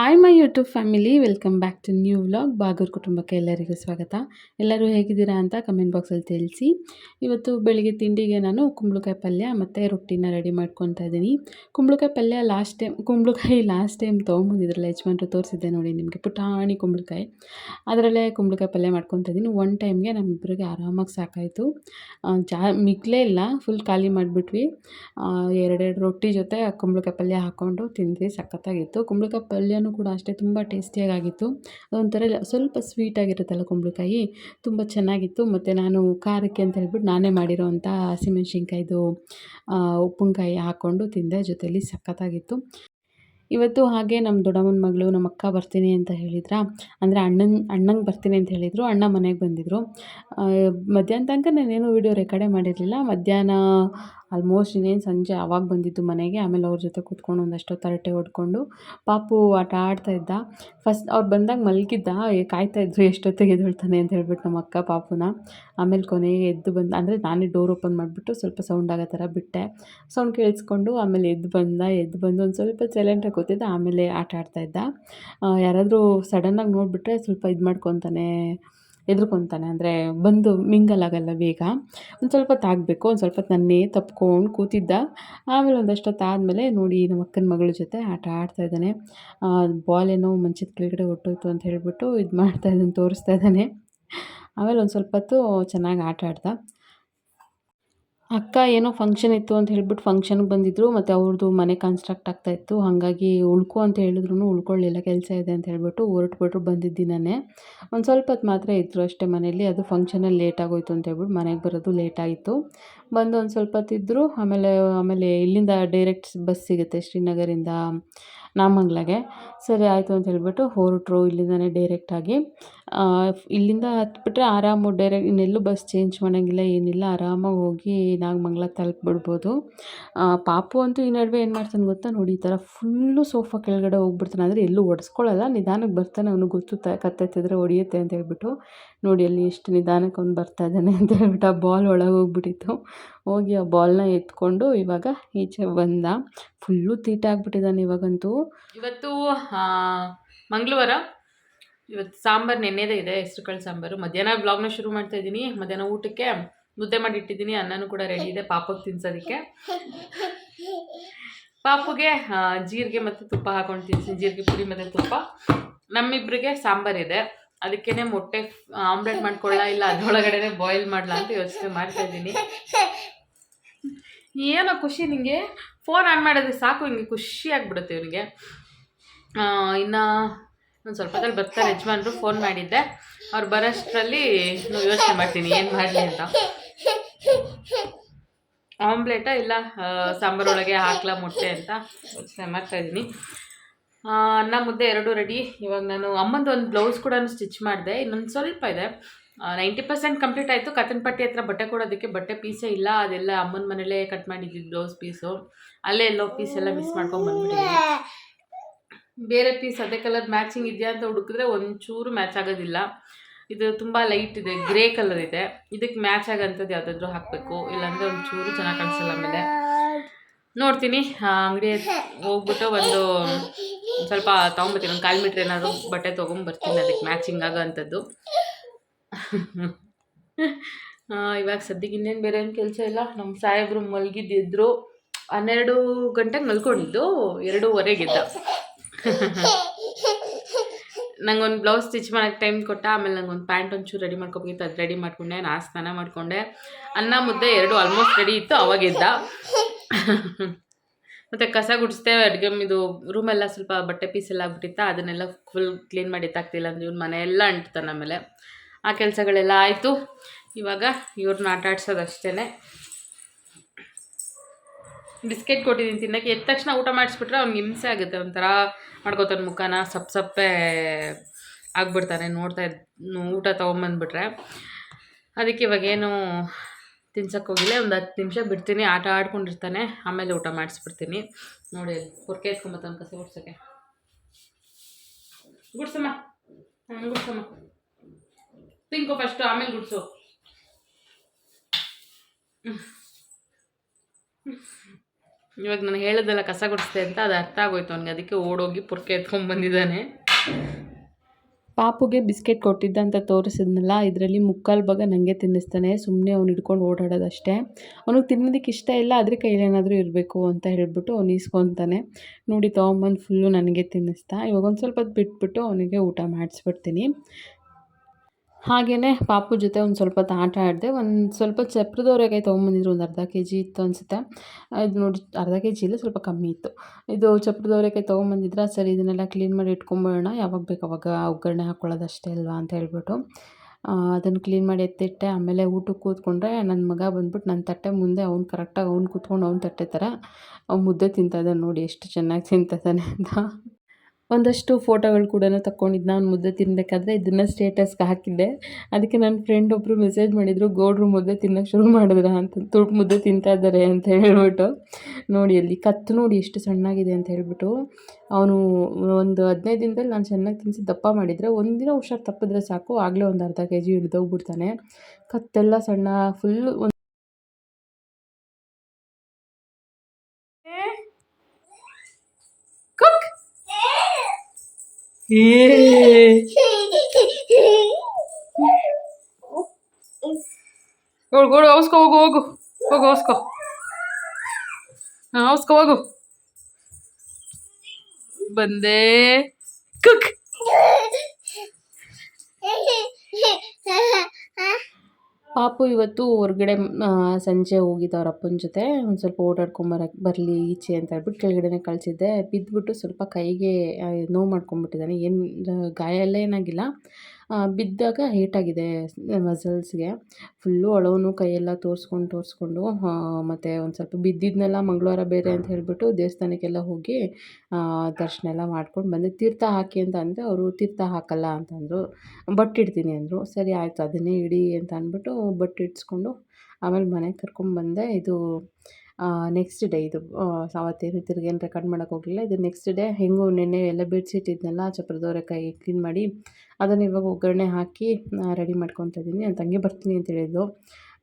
time my YouTube family, welcome back to new vlog. Bagur ಕುಟುಂಬಕ್ಕೆ ಎಲ್ಲರಿಗೂ ಸ್ವಾಗತ. ಎಲ್ಲರೂ ಹೇಗಿದ್ದೀರಾ ಅಂತ ಕಮೆಂಟ್ ಬಾಕ್ಸಲ್ಲಿ ತಿಳಿಸಿ. ಇವತ್ತು ಬೆಳಿಗ್ಗೆ ತಿಂಡಿಗೆ ನಾನು ಕುಂಬಳಕಾಯಿ ಪಲ್ಯ ಮತ್ತು ರೊಟ್ಟಿನ ರೆಡಿ ಮಾಡ್ಕೊತಾ ಇದ್ದೀನಿ. ಕುಂಬಳಕಾಯಿ ಪಲ್ಯ ಲಾಸ್ಟ್ ಟೈಮ್ ಕುಂಬಳಕಾಯಿ ಲಾಸ್ಟ್ ಟೈಮ್ ತೊಗೊಂಬಂದಿದ್ರಲ್ಲ ಯಜಮಾನ್ರು ತೋರಿಸಿದ್ದೆ ನೋಡಿ ನಿಮಗೆ, ಪುಟಾಣಿ ಕುಂಬಳಕಾಯಿ. ಅದರಲ್ಲೇ ಕುಂಬಳಕಾಯಿ ಪಲ್ಯ ಮಾಡ್ಕೊತಾ ಇದ್ದೀನಿ. ಒನ್ ಟೈಮ್ಗೆ ನಮ್ಮಿಬ್ಬರಿಗೆ ಆರಾಮಾಗಿ ಸಾಕಾಯಿತು. ಜಾ ಮಿಗ್ಲೇ ಇಲ್ಲ ಫುಲ್ ಖಾಲಿ ಮಾಡಿಬಿಟ್ವಿ. ಎರಡೆರಡು ರೊಟ್ಟಿ ಜೊತೆ ಕುಂಬಳಕಾಯಿ ಪಲ್ಯ ಹಾಕ್ಕೊಂಡು ತಿಂದ್ವಿ, ಸಖತ್ತಾಗಿತ್ತು. ಕುಂಬಳಕಾಯಿ ಪಲ್ಯನೂ ಕೂಡ ಅಷ್ಟೇ ತುಂಬ ಟೇಸ್ಟಿಯಾಗಿತ್ತು ಅದೊಂಥರ ಸ್ವಲ್ಪ ಸ್ವೀಟಾಗಿರುತ್ತಲ್ಲ ಕುಂಬಳಕಾಯಿ? ತುಂಬ ಚೆನ್ನಾಗಿತ್ತು. ಮತ್ತು ನಾನು ಖಾರಕ್ಕೆ ಅಂತ ಹೇಳ್ಬಿಟ್ಟು ನಾನೇ ಮಾಡಿರೋವಂಥ ಹಸಿಮೆಣ್ಸಿನ್ಕಾಯ್ದು ಉಪ್ಪಿನಕಾಯಿ ಹಾಕ್ಕೊಂಡು ತಿಂದೆ. ಜೊತೆಯಲ್ಲಿ ಸಖತ್ತಾಗಿತ್ತು. ಇವತ್ತು ಹಾಗೆ ನಮ್ಮ ದೊಡ್ಡಮ್ಮನ ಮಗಳು, ನಮ್ಮ ಅಕ್ಕ ಬರ್ತೀನಿ ಅಂತ ಹೇಳಿದ್ರಾ? ಅಂದರೆ ಅಣ್ಣನ ಅಣ್ಣಂಗೆ ಬರ್ತೀನಿ ಅಂತ ಹೇಳಿದರು. ಅಣ್ಣ ಮನೆಗೆ ಬಂದಿದ್ದರು ಮಧ್ಯಾಹ್ನ ತನಕ ನಾನೇನು ವೀಡಿಯೋ ರೆಕಾರ್ಡೇ ಮಾಡಿರಲಿಲ್ಲ. ಮಧ್ಯಾಹ್ನ ಆಲ್ಮೋಸ್ಟ್ ಇನ್ನೇನು ಸಂಜೆ ಆವಾಗ ಬಂದಿದ್ದು ಮನೆಗೆ, ಆಮೇಲೆ ಅವ್ರ ಜೊತೆ ಕೂತ್ಕೊಂಡು ಒಂದಷ್ಟು ತರಟೆ ಹೊಡ್ಕೊಂಡು, ಪಾಪು ಆಟ ಆಡ್ತಾ ಇದ್ದ. ಫಸ್ಟ್ ಅವ್ರು ಬಂದಾಗ ಮಲಗಿದ್ದ ಕಾಯ್ತಾ ಇದ್ರು ಎಷ್ಟೊತ್ತಿಗೆ ಎದ್ದೇಳ್ತಾನೆ ಅಂತ ಹೇಳ್ಬಿಟ್ಟು ನಮ್ಮ ಅಕ್ಕ ಪಾಪುನ. ಆಮೇಲೆ ಕೊನೆಗೆ ಎದ್ದು ಬಂದು, ಅಂದರೆ ನಾನೇ ಡೋರ್ ಓಪನ್ ಮಾಡಿಬಿಟ್ಟು ಸ್ವಲ್ಪ ಸೌಂಡ್ ಆಗೋ ಥರ ಬಿಟ್ಟೆ. ಸೌಂಡ್ ಕೇಳಿಸ್ಕೊಂಡು ಆಮೇಲೆ ಎದ್ದು ಬಂದ, ಎದ್ದು ಬಂದು ಒಂದು ಸ್ವಲ್ಪ ಸೈಲೆಂಟಾಗಿ ಕೂತಿದ್ದ, ಆಮೇಲೆ ಆಟ ಆಡ್ತಾ ಇದ್ದ. ಯಾರಾದರೂ ಸಡನ್ನಾಗಿ ನೋಡಿಬಿಟ್ರೆ ಸ್ವಲ್ಪ ಇದು ಮಾಡ್ಕೊತಾನೆ ಹೆದ್ರ್ಕೊತಾನೆ ಅಂದರೆ ಬಂದು ಮಿಂಗಲ್ ಆಗಲ್ಲ ಬೇಗ. ಒಂದು ಸ್ವಲ್ಪ ಹೊತ್ತು ಆಗಬೇಕು ಒಂದು ಸ್ವಲ್ಪ ನನ್ನೇ ತಪ್ಕೊಂಡು ಕೂತಿದ್ದ. ಆಮೇಲೆ ಒಂದಷ್ಟು ಹೊತ್ತು ಆದಮೇಲೆ ನೋಡಿ ನಮ್ಮ ಅಕ್ಕನ ಮಗಳ ಜೊತೆ ಆಟ ಆಡ್ತಾ ಇದ್ದಾನೆ. ಬಾಲ್ ಏನೋ ಮಂಚದ ಕೆಳಗಡೆ ಹೊಟ್ಟೋಯ್ತು ಅಂತ ಹೇಳಿಬಿಟ್ಟು ಇದು ಮಾಡ್ತಾ ಇದ್ದಾನೆ, ತೋರಿಸ್ತಾ ಇದ್ದಾನೆ. ಆಮೇಲೆ ಒಂದು ಸ್ವಲ್ಪ ಹೊತ್ತು ಚೆನ್ನಾಗಿ ಆಟ ಆಡ್ದ. ಅಕ್ಕ ಏನೋ ಫಂಕ್ಷನ್ ಇತ್ತು ಅಂತ ಹೇಳ್ಬಿಟ್ಟು ಫಂಕ್ಷನ್ಗೆ ಬಂದಿದ್ರು, ಮತ್ತು ಅವ್ರದ್ದು ಮನೆ ಕನ್ಸ್ಟ್ರಕ್ಟ್ ಆಗ್ತಾ ಇತ್ತು. ಹಾಗಾಗಿ ಉಳ್ಕೊ ಅಂತ ಹೇಳಿದ್ರು ಉಳ್ಕೊಳ್ಳಿಲ್ಲ, ಕೆಲಸ ಇದೆ ಅಂತ ಹೇಳ್ಬಿಟ್ಟು ಹೊರಟ್ಬಿಟ್ರು ಬಂದಿದ್ದು ದಿನನೇ. ಒಂದು ಸ್ವಲ್ಪ ಹೊತ್ತು ಮಾತ್ರ ಇದ್ದರು ಅಷ್ಟೇ ಮನೇಲಿ ಅದು ಫಂಕ್ಷನಲ್ಲಿ ಲೇಟ್ ಆಗೋಯ್ತು ಅಂತ ಹೇಳ್ಬಿಟ್ಟು ಮನೆಗೆ ಬರೋದು ಲೇಟ್ ಆಯಿತು. ಬಂದು ಒಂದು ಸ್ವಲ್ಪ ಹೊತ್ತಿದ್ದರು ಆಮೇಲೆ ಆಮೇಲೆ ಇಲ್ಲಿಂದ ಡೈರೆಕ್ಟ್ ಬಸ್ ಸಿಗುತ್ತೆ ಶ್ರೀನಗರಿಂದ ನಾಮಂಗ್ಲಾಗೆ. ಸರಿ ಆಯಿತು ಅಂತ ಹೇಳ್ಬಿಟ್ಟು ಹೊರಟ್ರು ಇಲ್ಲಿಂದನೇ ಡೈರೆಕ್ಟಾಗಿ ಇಲ್ಲಿಂದ ಹತ್ಬಿಟ್ರೆ ಆರಾಮು ಡೈರೆಕ್ಟ್ ಇನ್ನೆಲ್ಲೂ ಬಸ್ ಚೇಂಜ್ ಮಾಡೋಂಗಿಲ್ಲ, ಏನಿಲ್ಲ, ಆರಾಮಾಗಿ ಹೋಗಿ ನಾಗಮಂಗ್ಲ ತಲುಪಿಬಿಡ್ಬೋದು. ಪಾಪು ಅಂತೂ ಈ ನಡುವೆ ಏನು ಮಾಡ್ತಾನೆ ಗೊತ್ತಾ ನೋಡಿ, ಈ ಥರ ಫುಲ್ಲು ಸೋಫಾ ಕೆಳಗಡೆ ಹೋಗ್ಬಿಡ್ತಾನೆ ಅಂದರೆ ಎಲ್ಲೂ ಒಡಿಸ್ಕೊಳ್ಳಲ್ಲ ನಿಧಾನಕ್ಕೆ ಬರ್ತಾನೆ ಅವನು ಗೊತ್ತು ತ, ಕತ್ತೆತ್ತಿದ್ರೆ ಹೊಡಿಯುತ್ತೆ ಅಂತ ಹೇಳ್ಬಿಟ್ಟು. ನೋಡಿ ಅಲ್ಲಿ ಎಷ್ಟು ನಿಧಾನಕ್ಕೆ ಅವ್ನು ಬರ್ತಾ ಇದ್ದಾನೆ ಅಂತ ಹೇಳ್ಬಿಟ್ಟು ಆ ಬಾಲ್ ಒಳಗೆ ಹೋಗ್ಬಿಟ್ಟಿತ್ತು. ಹೋಗಿ ಆ ಬಾಲ್ನ ಎತ್ಕೊಂಡು ಇವಾಗ ಈಚೆ ಬಂದ. ಫುಲ್ಲು ತೀಟಾಗ್ಬಿಟ್ಟಿದ್ದಾನೆ ಇವಾಗಂತೂ. ಇವತ್ತು ಮಂಗಳವಾರ. ಇವತ್ತು ಸಾಂಬಾರು ನೆನ್ನೆದೇ ಇದೆ ಹೆಸ್ರು ಕಾಳು ಸಾಂಬಾರು. ಮಧ್ಯಾಹ್ನ ಬ್ಲಾಗ್ನ ಶುರು ಮಾಡ್ತಾ ಇದ್ದೀನಿ. ಮಧ್ಯಾಹ್ನ ಊಟಕ್ಕೆ ಮುದ್ದೆ ಮಾಡಿ ಇಟ್ಟಿದ್ದೀನಿ. ಅನ್ನನೂ ಕೂಡ ರೆಡಿ ಇದೆ ಪಾಪಕ್ಕೆ ತಿನ್ಸೋದಕ್ಕೆ. ಪಾಪುಗೆ ಜೀರಿಗೆ ಮತ್ತು ತುಪ್ಪ ಹಾಕೊಂಡು ತಿನ್ಸಿ ಜೀರಿಗೆ ಪುಡಿ ಮತ್ತು ತುಪ್ಪ. ನಮ್ಮಿಬ್ಬರಿಗೆ ಸಾಂಬಾರಿದೆ ಅದಕ್ಕೇನೆ ಮೊಟ್ಟೆ ಆಮ್ಲೆಟ್ ಮಾಡ್ಕೊಳ್ಳ ಇಲ್ಲ ಅದರೊಳಗಡೆ ಬಾಯ್ಲ್ ಮಾಡಲ ಅಂತ ಯೋಚನೆ ಮಾಡ್ತಾ ಇದ್ದೀನಿ. ಏನೋ ಖುಷಿ ನಿಮಗೆ ಫೋನ್ ಆನ್ ಮಾಡೋದು ಸಾಕು, ಹಿಂಗೆ ಖುಷಿ ಆಗ್ಬಿಡುತ್ತೆ ಇವನಿಗೆ. ಇನ್ನು ಒಂದು ಸ್ವಲ್ಪ ಹೊತ್ತಲ್ಲಿ ಬರ್ತಾರೆ ಯಜಮಾನ್ರು ಫೋನ್ ಮಾಡಿದ್ದೆ. ಅವ್ರು ಬರೋಷ್ಟರಲ್ಲಿ ಯೋಚನೆ ಮಾಡ್ತೀನಿ ಏನು ಮಾಡಲಿ ಅಂತ. ಆಮ್ಲೆಟಾ ಇಲ್ಲ ಸಾಂಬಾರೊಳಗೆ ಹಾಕ್ಲಾ ಮೊಟ್ಟೆ ಅಂತ ಯೋಚನೆ ಮಾಡ್ತಾ ಆ, ಅನ್ನ ಮುದ್ದೆ ಎರಡೂ ರೆಡಿ ಇವಾಗ ನಾನು ಅಮ್ಮಂದು ಒಂದು ಬ್ಲೌಸ್ ಕೂಡ ಸ್ಟಿಚ್ ಮಾಡಿದೆ. ಇನ್ನೊಂದು ಸ್ವಲ್ಪ ಇದೆ. ನೈಂಟಿ ಪರ್ಸೆಂಟ್ ಕಂಪ್ಲೀಟ್ ಆಯಿತು. ಕತ್ತನ ಪಟ್ಟಿ ಹತ್ರ ಬಟ್ಟೆ ಕೊಡೋದಕ್ಕೆ ಬಟ್ಟೆ ಪೀಸೇ ಇಲ್ಲ. ಅದೆಲ್ಲ ಅಮ್ಮನ ಮನೇಲೇ ಕಟ್ ಮಾಡಿದ್ವಿ ಬ್ಲೌಸ್ ಪೀಸು ಅಲ್ಲೇ ಎಲ್ಲೋ ಪೀಸ್ ಎಲ್ಲ ಮಿಸ್ ಮಾಡ್ಕೊಂಡು ಬಂದ್ಬಿಟ್ಟಿದ್ದೀನಿ. ಬೇರೆ ಪೀಸ್ ಅದೇ ಕಲರ್ ಮ್ಯಾಚಿಂಗ್ ಇದೆಯಾ ಅಂತ ಹುಡುಕಿದ್ರೆ ಒಂಚೂರು ಮ್ಯಾಚ್ ಆಗೋದಿಲ್ಲ. ಇದು ತುಂಬ ಲೈಟ್ ಇದೆ ಗ್ರೇ ಕಲರ್ ಇದೆ. ಇದಕ್ಕೆ ಮ್ಯಾಚ್ ಆಗೋಂಥದ್ದು ಯಾವುದಾದ್ರೂ ಹಾಕಬೇಕು, ಇಲ್ಲಾಂದರೆ ಒಂಚೂರು ಚೆನ್ನಾಗಿ ಕಾಣಿಸಲ್ಲ ಆಮೇಲೆ ನೋಡ್ತೀನಿ ಅಂಗಡಿ ಹೋಗ್ಬಿಟ್ಟು ಒಂದು ಸ್ವಲ್ಪ ತೊಗೊಂಬರ್ತೀನಿ, ಒಂದು ಕಾಲು ಮೀಟ್ರ್ ಏನಾದರೂ ಬಟ್ಟೆ ತೊಗೊಂಬರ್ತೀನಿ ಅದಕ್ಕೆ ಮ್ಯಾಚಿಂಗ್ ಆಗೋ ಅಂಥದ್ದು ಇವಾಗ ಸದ್ಯಕ್ಕೆ ಇನ್ನೇನು ಬೇರೆ ಏನು ಕೆಲಸ ಇಲ್ಲ. ನಮ್ಮ ಸಾಹೇಬರು ಮಲಗಿದ್ದಿದ್ರು. ಹನ್ನೆರಡು ಗಂಟೆಗೆ ಮಲ್ಕೊಂಡಿದ್ದು ಎರಡೂವರೆಗಿದ್ದ ನಂಗೊಂದು ಬ್ಲೌಸ್ ಸ್ಟಿಚ್ ಮಾಡೋಕ್ಕೆ ಟೈಮ್ ಕೊಟ್ಟ, ಆಮೇಲೆ ನಂಗೊಂದು ಪ್ಯಾಂಟ್ ಒಂಚೂರು ರೆಡಿ ಮಾಡ್ಕೊಬೇಕಿತ್ತು, ಅದು ರೆಡಿ ಮಾಡಿಕೊಂಡೆ ನಾ ಸ್ನಾನ ಮಾಡಿಕೊಂಡೆ. ಅನ್ನ ಮುದ್ದೆ ಎರಡು ಆಲ್ಮೋಸ್ಟ್ ರೆಡಿ ಇತ್ತು ಅವಾಗಿದ್ದ ಮತ್ತು ಕಸ ಗುಡಿಸ್ದೆ, ಅಡುಗೆ ಇದು ರೂಮೆಲ್ಲ ಸ್ವಲ್ಪ ಬಟ್ಟೆ ಪೀಸ್ ಎಲ್ಲ ಆಗ್ಬಿಟ್ಟಿತ್ತ, ಅದನ್ನೆಲ್ಲ ಫುಲ್ ಕ್ಲೀನ್ ಮಾಡಿ ಎತ್ತಾಗ್ತಿಲ್ಲ ಅಂದ್ರೆ ಇವ್ನ ಮನೆಯೆಲ್ಲ ಅಂಟ್ತಾನೆ ಆಮೇಲೆ. ಆ ಕೆಲಸಗಳೆಲ್ಲ ಆಯಿತು. ಇವಾಗ ಇವ್ರನ್ನ ಆಟ ಆಡ್ಸೋದು ಅಷ್ಟೇ ಬಿಸ್ಕೆಟ್ ಕೊಟ್ಟಿದ್ದೀನಿ ತಿನ್ನೋಕ್ಕೆ. ಎದ್ದ ತಕ್ಷಣ ಊಟ ಮಾಡಿಸ್ಬಿಟ್ರೆ ಅವ್ನು ಹಿಂಸೆ ಆಗುತ್ತೆ. ಒಂಥರ ಮಾಡ್ಕೋತಾನೆ ಮುಖನ, ಸಪ್ ಸಪ್ಪೆ ಆಗ್ಬಿಡ್ತಾನೆ. ನೋಡ್ತಾ ಊಟ ತೊಗೊಂಬಂದ್ಬಿಟ್ರೆ. ಅದಕ್ಕೆ ಇವಾಗೇನು ತಿನ್ಸಕ್ಕೆ ಹೋಗಿಲ್ಲ. ಒಂದು ಹತ್ತು ನಿಮಿಷ ಬಿಡ್ತೀನಿ. ಆಟ ಆಡ್ಕೊಂಡಿರ್ತಾನೆ. ಆಮೇಲೆ ಊಟ ಮಾಡಿಸ್ಬಿಡ್ತೀನಿ. ನೋಡಿ ಪೊರ್ಕೆ ಎತ್ಕೊಂಬತ್ತಾನೆ ಕಸ ಗುಡ್ಸೋಕ್ಕೆ. ಗುಡ್ಸಮ್ಮ. ಹಾಂ ಗುಡ್ಸಮ್ಮ. ತಿಂಕೋ ಫಸ್ಟು ಆಮೇಲೆ ಗುಡ್ಸು. ಇವಾಗ ನಾನು ಹೇಳೋದೆಲ್ಲ ಕಸ ಗುಡಿಸ್ತೆ ಅಂತ ಅದು ಅರ್ಥ ಆಗೋಯ್ತು. ಅವನಿಗೆ ಅದಕ್ಕೆ ಓಡೋಗಿ ಪುರ್ಕೆ ಎತ್ಕೊಂಡ್ಬಂದಿದ್ದಾನೆ ಪಾಪುಗೆ ಬಿಸ್ಕೆಟ್ ಕೊಟ್ಟಿದ್ದ ಅಂತ ತೋರಿಸಿದ್ನಲ್ಲ, ಇದರಲ್ಲಿ ಮುಕ್ಕಾಲು ಭಾಗ ನನಗೆ ತಿನ್ನಿಸ್ತಾನೆ. ಸುಮ್ಮನೆ ಅವ್ನು ಹಿಡ್ಕೊಂಡು ಓಡಾಡೋದಷ್ಟೇ. ಅವನಿಗೆ ತಿನ್ನೋದಕ್ಕೆ ಇಷ್ಟ ಇಲ್ಲ ಅದ್ರ ಕೈಲೇನಾದರೂ ಇರಬೇಕು ಅಂತ ಹೇಳಿಬಿಟ್ಟು ಅವ್ನು ಈಸ್ಕೊತಾನೆ. ನೋಡಿ, ತೊಗೊಂಬಂದು ಫುಲ್ಲು ನನಗೆ ತಿನ್ನಿಸ್ತಾ. ಇವಾಗ ಒಂದು ಸ್ವಲ್ಪ ಹೊತ್ತು ಬಿಟ್ಬಿಟ್ಟು ಅವನಿಗೆ ಊಟ ಮಾಡಿಸ್ಬಿಡ್ತೀನಿ. ಹಾಗೆಯೇ ಪಾಪು ಜೊತೆ ಒಂದು ಸ್ವಲ್ಪ ಹೊತ್ತು ಆಟ ಆಡಿದೆ, ಒಂದು ಸ್ವಲ್ಪ ಚಪ್ರದವರೆಕಾಯಿ ತೊಗೊಂಬಂದಿದ್ರು, ಒಂದು ಅರ್ಧ ಕೆ ಜಿ ಇತ್ತು ಅನಿಸುತ್ತೆ. ಇದು ನೋಡಿ ಅರ್ಧ ಕೆ ಜಿ ಇಲ್ಲ, ಸ್ವಲ್ಪ ಕಮ್ಮಿ ಇತ್ತು. ಇದು ಚಪ್ರದವರೆಕಾಯಿ ತೊಗೊಂಬಂದಿದ್ರೆ, ಸರಿ ಇದನ್ನೆಲ್ಲ ಕ್ಲೀನ್ ಮಾಡಿ ಇಟ್ಕೊಂಬಿಡೋಣ ಯಾವಾಗ ಬೇಕು ಅವಾಗ ಒಗ್ಗರಣೆ ಹಾಕ್ಕೊಳ್ಳೋದಷ್ಟೇ ಅಲ್ವಾ ಅಂತ ಹೇಳ್ಬಿಟ್ಟು ಅದನ್ನು ಕ್ಲೀನ್ ಮಾಡಿ ಎತ್ತಿಟ್ಟೆ, ಆಮೇಲೆ ಊಟಕ್ಕೆ ಕೂತ್ಕೊಂಡ್ರೆ ನನ್ನ ಮಗ ಬಂದ್ಬಿಟ್ಟು ನನ್ನ ತಟ್ಟೆ ಮುಂದೆ ಅವ್ನು ಕರೆಕ್ಟಾಗಿ ಅವ್ನು ಕೂತ್ಕೊಂಡು ಅವ್ನು ತಟ್ಟೆ ಥರ ಅವ್ನು ಮುದ್ದೆ ತಿಂತಾಯಿದ್ದಾನೆ ನೋಡಿ, ಎಷ್ಟು ಚೆನ್ನಾಗಿ ತಿಂತಾಯಿದ್ದಾನೆ ಅಂತ. ಒಂದಷ್ಟು ಫೋಟೋಗಳು ಕೂಡ ತಕ್ಕೊಂಡಿದ್ದು ನಾನು ಮುದ್ದೆ ತಿನ್ನಬೇಕಾದ್ರೆ ಇದನ್ನು ಸ್ಟೇಟಸ್ಗೆ ಹಾಕಿದ್ದೆ. ಅದಕ್ಕೆ ನನ್ನ ಫ್ರೆಂಡ್ ಒಬ್ಬರು ಮೆಸೇಜ್ ಮಾಡಿದರು, ಗೌಡ್ರು ಮುದ್ದೆ ತಿನ್ನೋಕೆ ಶುರು ಮಾಡಿದ್ರ ಅಂತ ತುರ್ಕು ಮುದ್ದೆ ತಿಂತಾ ಇದ್ದಾರೆ ಅಂತ ಹೇಳ್ಬಿಟ್ಟು. ನೋಡಿ ಅಲ್ಲಿ ಕತ್ತು ನೋಡಿ ಎಷ್ಟು ಸಣ್ಣಾಗಿದೆ ಅಂತ ಹೇಳ್ಬಿಟ್ಟು ಅವನು ಒಂದು ಹದಿನೈದು ದಿನದಲ್ಲಿ ನಾನು ಚೆನ್ನಾಗಿ ತಿನ್ನಿಸಿ ದಪ್ಪ ಮಾಡಿದರೆ ಒಂದಿನ ಹುಷಾರು ತಪ್ಪಿದ್ರೆ ಸಾಕು. ಆಗಲೇ ಒಂದು ಅರ್ಧ ಕೆ ಜಿ ಹಿಡಿದೋಗ್ಬಿಡ್ತಾನೆ. ಕತ್ತೆಲ್ಲ ಸಣ್ಣ ಫುಲ್ಲು ಒಂದು ಏ ಹೋಗು ಹೋಗು ಅವಸ್ಕೊ ಹೋಗು ಹೋಗು ಹೋಗು ಅವಸ್ಕೊ ಹಾಂ ಅವಸ್ಕೊ ಹೋಗು ಬಂದೆ ಕುಕ್ ಪಾಪು ಇವತ್ತು ಹೊರಗಡೆ ಸಂಜೆ ಹೋಗಿದ್ದ ಅವ್ರ ಅಪ್ಪನ ಜೊತೆ. ಒಂದು ಸ್ವಲ್ಪ ಓಡಾಡ್ಕೊಂಬರಕ್ಕೆ ಬರಲಿ ಈಚೆ ಅಂತ ಹೇಳ್ಬಿಟ್ಟು ಕೆಳಗಡೆನೇ ಕಳಿಸಿದ್ದೆ. ಬಿದ್ದುಬಿಟ್ಟು ಸ್ವಲ್ಪ ಕೈಗೆ ನೋವು ಮಾಡ್ಕೊಂಬಿಟ್ಟಿದ್ದಾನೆ ಏನು, ಗಾಯ ಎಲ್ಲ ಏನಾಗಿಲ್ಲ. ಬಿದ್ದಾಗ ಏಟಾಗಿದೆ ಮಸಲ್ಸ್ಗೆ. ಫುಲ್ಲು ಅಳೋನು ಕೈಯೆಲ್ಲ ತೋರಿಸ್ಕೊಂಡು ತೋರಿಸ್ಕೊಂಡು ಮತ್ತು ಒಂದು ಸ್ವಲ್ಪ ಬಿದ್ದಿದ್ದನ್ನೆಲ್ಲ ಮಂಗಳವಾರ ಬೇರೆ ಅಂತ ಹೇಳಿಬಿಟ್ಟು ದೇವಸ್ಥಾನಕ್ಕೆಲ್ಲ ಹೋಗಿ ದರ್ಶನ ಎಲ್ಲ ಮಾಡ್ಕೊಂಡು ಬಂದೆ. ತೀರ್ಥ ಹಾಕಿ ಅಂತ ಅಂದರೆ ಅವರು ತೀರ್ಥ ಹಾಕಲ್ಲ ಅಂತಂದರು. ಬಟ್ಟಿಡ್ತೀನಿ ಅಂದರು. ಸರಿ ಆಯಿತು, ಅದನ್ನೇ ಇಡಿ ಅಂತ ಅಂದ್ಬಿಟ್ಟು ಬಟ್ಟಿಡ್ಸ್ಕೊಂಡು ಆಮೇಲೆ ಮನೆಗೆ ಕರ್ಕೊಂಡ್ಬಂದೆ ಇದು ನೆಕ್ಸ್ಟ್ ಡೇ ಇದು ಅವತ್ತೇನು ತಿರ್ಗೇನು ರೆಕಾರ್ಡ್ ಮಾಡೋಕೆ ಹೋಗಲಿಲ್ಲ. ಇದು ನೆಕ್ಸ್ಟ್ ಡೇ ಹೆಂಗೂ ನೆನ್ನೆ ಎಲ್ಲ ಬಿಡಿಸಿಟ್ಟಿದ್ನಲ್ಲ ಚಪ್ರದೋರೆಕಾಯಿ ಕ್ಲೀನ್ ಮಾಡಿ ಅದನ್ನು ಇವಾಗ ಒಗ್ಗರಣೆ ಹಾಕಿ ರೆಡಿ ಮಾಡ್ಕೊತಾ ಇದ್ದೀನಿ. ನನ್ನ ತಂಗಿ ಬರ್ತೀನಿ ಅಂತ ಹೇಳಿದ್ಲು.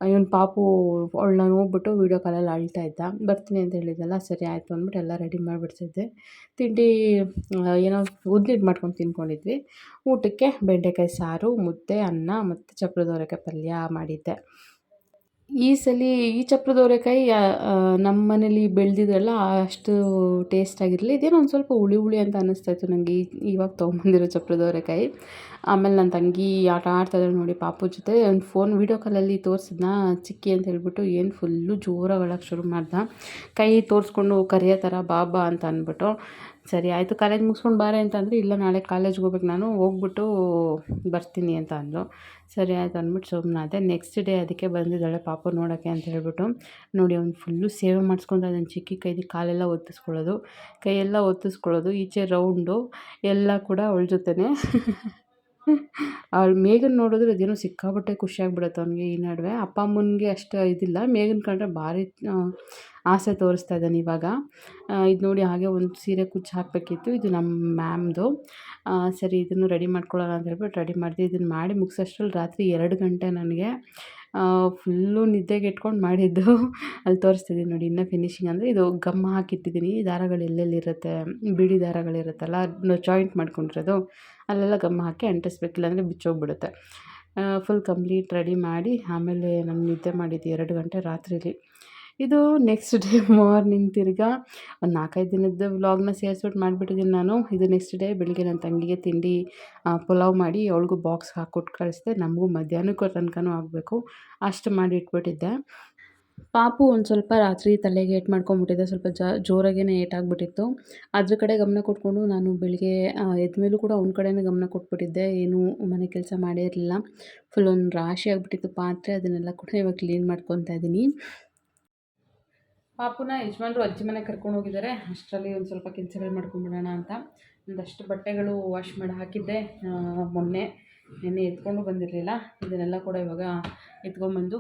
ಇವನು ಪಾಪು ನಾನು ಹೋಗ್ಬಿಟ್ಟು ವೀಡಿಯೋ ಕಾಲಲ್ಲಿ ಅಳ್ತಾ ಇದ್ದ. ಬರ್ತೀನಿ ಅಂತ ಹೇಳಿದ್ದಲ್ಲ ಸರಿ ಆಯಿತು ಅಂದ್ಬಿಟ್ಟು ಎಲ್ಲ ರೆಡಿ ಮಾಡಿಬಿಡ್ತಿದ್ದೆ. ತಿಂಡಿ ಏನೋ ಉದ್ದಿಟ್ಟು ಮಾಡ್ಕೊಂಡು ತಿನ್ಕೊಂಡಿದ್ವಿ. ಊಟಕ್ಕೆ ಬೆಂಡೆಕಾಯಿ ಸಾರು, ಮುದ್ದೆ, ಅನ್ನ ಮತ್ತು ಚಪ್ರದೋರೆಕಾಯಿ ಪಲ್ಯ ಮಾಡಿದ್ದೆ. ಈ ಸಲ ಈ ಚಪ್ರದ ಅವರೆಕಾಯಿ ನಮ್ಮ ಮನೇಲಿ ಬೆಳೆದಿದ್ರಲ್ಲ, ಅಷ್ಟು ಟೇಸ್ಟ್ ಆಗಿರಲಿ ಇದೇನೋ ಒಂದು ಸ್ವಲ್ಪ ಹುಳಿ ಹುಳಿ ಅಂತ ಅನ್ನಿಸ್ತಾ ಇತ್ತು ನನಗೆ ಇವಾಗ ತೊಗೊಂಬಂದಿರೋ ಚಪ್ರದ ಆಮೇಲೆ ನನ್ನ ತಂಗಿ ಆಟ ಆಡ್ತಾಯಿದ್ದಾಳೆ ನೋಡಿ ಪಾಪು ಜೊತೆ. ಒಂದು ಫೋನ್ ವೀಡಿಯೋ ಕಾಲಲ್ಲಿ ತೋರಿಸಿದ್ನ, ಚಿಕ್ಕಿ ಅಂತ ಹೇಳ್ಬಿಟ್ಟು, ಏನು ಫುಲ್ಲು ಜೋರಾಗಿ ಅಳಕ್ಕೆ ಶುರು ಮಾಡ್ದೆ. ಕೈ ತೋರಿಸ್ಕೊಂಡು ಕರೆಯೋ ಥರ ಬಾಬಾ ಅಂತ ಅಂದ್ಬಿಟ್ಟು ಸರಿ, ಆಯಿತು. ಕಾಲೇಜ್ ಮುಗಿಸ್ಕೊಂಡು ಬಾರೆ ಅಂತಂದರೆ ಇಲ್ಲ, ನಾಳೆ ಕಾಲೇಜ್ಗೆ ಹೋಗ್ಬೇಕು. ನಾನು ಹೋಗ್ಬಿಟ್ಟು ಬರ್ತೀನಿ ಅಂತ ಅಂದರು. ಸರಿ, ಆಯಿತು ಅಂದ್ಬಿಟ್ಟು ಸುಮ್ಮನಾದೆ ನೆಕ್ಸ್ಟ್ ಡೇ ಅದಕ್ಕೆ ಬಂದಿದ್ದಾಳೆ ಪಾಪ ನೋಡೋಕ್ಕೆ ಅಂತ ಹೇಳ್ಬಿಟ್ಟು, ನೋಡಿ, ಅವ್ನು ಫುಲ್ಲು ಸೇವೆ ಮಾಡಿಸ್ಕೊಂತ ಅದನ್ನು ಚಿಕ್ಕಿ ಕೈದಿ ಕಾಲೆಲ್ಲ ಒತ್ತಿಸ್ಕೊಳ್ಳೋದು. ಕೈಯೆಲ್ಲ ಒತ್ತಿಸ್ಕೊಳ್ಳೋದು. ಈಚೆ ರೌಂಡು ಎಲ್ಲ ಕೂಡ ಅವಳ ಜೊತೆನೇ. ಅವಳು ಮೇಘನ್ ನೋಡಿದ್ರೆ ಅದೇನೋ ಸಿಕ್ಕಾಪಟ್ಟೆ ಖುಷಿಯಾಗ್ಬಿಡುತ್ತೆ ಅವನಿಗೆ ಈ ನಡುವೆ. ಅಪ್ಪ ಅಮ್ಮನಿಗೆ ಅಷ್ಟು ಇದಿಲ್ಲ. ಮೇಘನ್ ಕಂಡ್ರೆ ಭಾರಿ ಆಸೆ ತೋರಿಸ್ತಾ ಇದ್ದಾನೆ ಇವಾಗ. ಇದು ನೋಡಿ ಹಾಗೆ ಒಂದು ಸೀರೆ ಕುಚ್ಚು ಹಾಕಬೇಕಿತ್ತು. ಇದು ನಮ್ಮ ಮ್ಯಾಮ್ದು. ಸರಿ, ಇದನ್ನು ರೆಡಿ ಮಾಡ್ಕೊಳ್ಳೋಣ ಅಂತ ಹೇಳ್ಬಿಟ್ಟು ರೆಡಿ ಮಾಡಿದೆ. ಇದನ್ನು ಮಾಡಿ ಮುಗಿಸೋಷ್ಟ್ರಲ್ಲಿ ರಾತ್ರಿ ಎರಡು ಗಂಟೆ ನನಗೆ ಫುಲ್ಲು ನಿದ್ದೆಗೆಟ್ಕೊಂಡು ಮಾಡಿದ್ದು. ಅಲ್ಲಿ ತೋರಿಸ್ತಿದ್ದೀನಿ ನೋಡಿ, ಇನ್ನೂ ಫಿನಿಶಿಂಗ್ ಅಂದರೆ ಇದು ಗಮ್ಮ ಹಾಕಿಟ್ಟಿದ್ದೀನಿ ದಾರಗಳು ಎಲ್ಲೆಲ್ಲಿರುತ್ತೆ? ಬಿಡಿ ದಾರಗಳಿರುತ್ತಲ್ಲ ಜಾಯಿಂಟ್ ಮಾಡ್ಕೊಂಡಿರೋದು. ಅಲ್ಲೆಲ್ಲ ಗಮ್ಮ ಹಾಕಿ ಅಂಟಿಸ್ಬೇಕಿಲ್ಲ ಅಂದರೆ ಬಿಚ್ಚೋಗ್ಬಿಡುತ್ತೆ. ಫುಲ್ ಕಂಪ್ಲೀಟ್ ರೆಡಿ ಮಾಡಿ, ಆಮೇಲೆ ನಾನು ನಿದ್ದೆ ಮಾಡಿದ್ದು ಎರಡು ಗಂಟೆ ರಾತ್ರಿಲಿ. ಇದು ನೆಕ್ಸ್ಟ್ ಡೇ ಮಾರ್ನಿಂಗ್ ತಿರ್ಗಾ ಒಂದು ನಾಲ್ಕೈದು ದಿನದ ವ್ಲಾಗ್ನ ಸೇರಿಸ್ಬಿಟ್ಟು ಮಾಡಿಬಿಟ್ಟಿದ್ದೀನಿ ನಾನು. ಇದು ನೆಕ್ಸ್ಟ್ ಡೇ ಬೆಳಿಗ್ಗೆ ನನ್ನ ತಂಗಿಗೆ ತಿಂಡಿ ಪುಲಾವ್ ಮಾಡಿ ಅವಳಿಗೂ ಬಾಕ್ಸ್ ಹಾಕ್ಕೊಟ್ಟು ಕಳಿಸಿದೆ. ನಮಗೂ ಮಧ್ಯಾಹ್ನಕ್ಕೂ ತನಕನೂ ಆಗಬೇಕು. ಅಷ್ಟು ಮಾಡಿ ಇಟ್ಬಿಟ್ಟಿದ್ದೆ. ಪಾಪು ಒಂದು ಸ್ವಲ್ಪ ರಾತ್ರಿ ತಲೆಗೆ ಏಟ್ ಮಾಡ್ಕೊಂಬಿಟ್ಟಿದ್ದೆ ಸ್ವಲ್ಪ ಜ ಜೋರಾಗೇ ಏಟಾಗ್ಬಿಟ್ಟಿತ್ತು ಅದ್ರ ಕಡೆ ಗಮನ ಕೊಟ್ಕೊಂಡು ನಾನು ಬೆಳಿಗ್ಗೆ ಎದ್ಮೇಲೂ ಕೂಡ ಅವ್ನ ಕಡೆನೇ ಗಮನ ಕೊಟ್ಬಿಟ್ಟಿದ್ದೆ. ಏನು ಮನೆ ಕೆಲಸ ಮಾಡೇ ಇರಲಿಲ್ಲ. ಫುಲ್ ಒಂದು ರಾಶಿ ಆಗಿಬಿಟ್ಟಿತ್ತು. ಪಾತ್ರೆ ಅದನ್ನೆಲ್ಲ ಕೂಡ ಇವಾಗ ಕ್ಲೀನ್ ಮಾಡ್ಕೊತಾ ಇದ್ದೀನಿ ಪಾಪುನ ಯಜಮಾನ್ರು ಅಜ್ಜಿ ಮನೆ ಕರ್ಕೊಂಡು ಹೋಗಿದ್ದಾರೆ ಅಷ್ಟರಲ್ಲಿ ಒಂದು ಸ್ವಲ್ಪ ಕೆಲಸಗಳು ಮಾಡ್ಕೊಂಡ್ಬಿಡೋಣ ಅಂತ. ಒಂದಷ್ಟು ಬಟ್ಟೆಗಳು ವಾಶ್ ಮಾಡಿ ಹಾಕಿದ್ದೆ. ಮೊನ್ನೆ. ನೆನ್ನೆ ಎತ್ಕೊಂಡು ಬಂದಿರಲಿಲ್ಲ. ಇದನ್ನೆಲ್ಲ ಕೂಡ ಇವಾಗ ಎತ್ಕೊಂಡ್ಬಂದು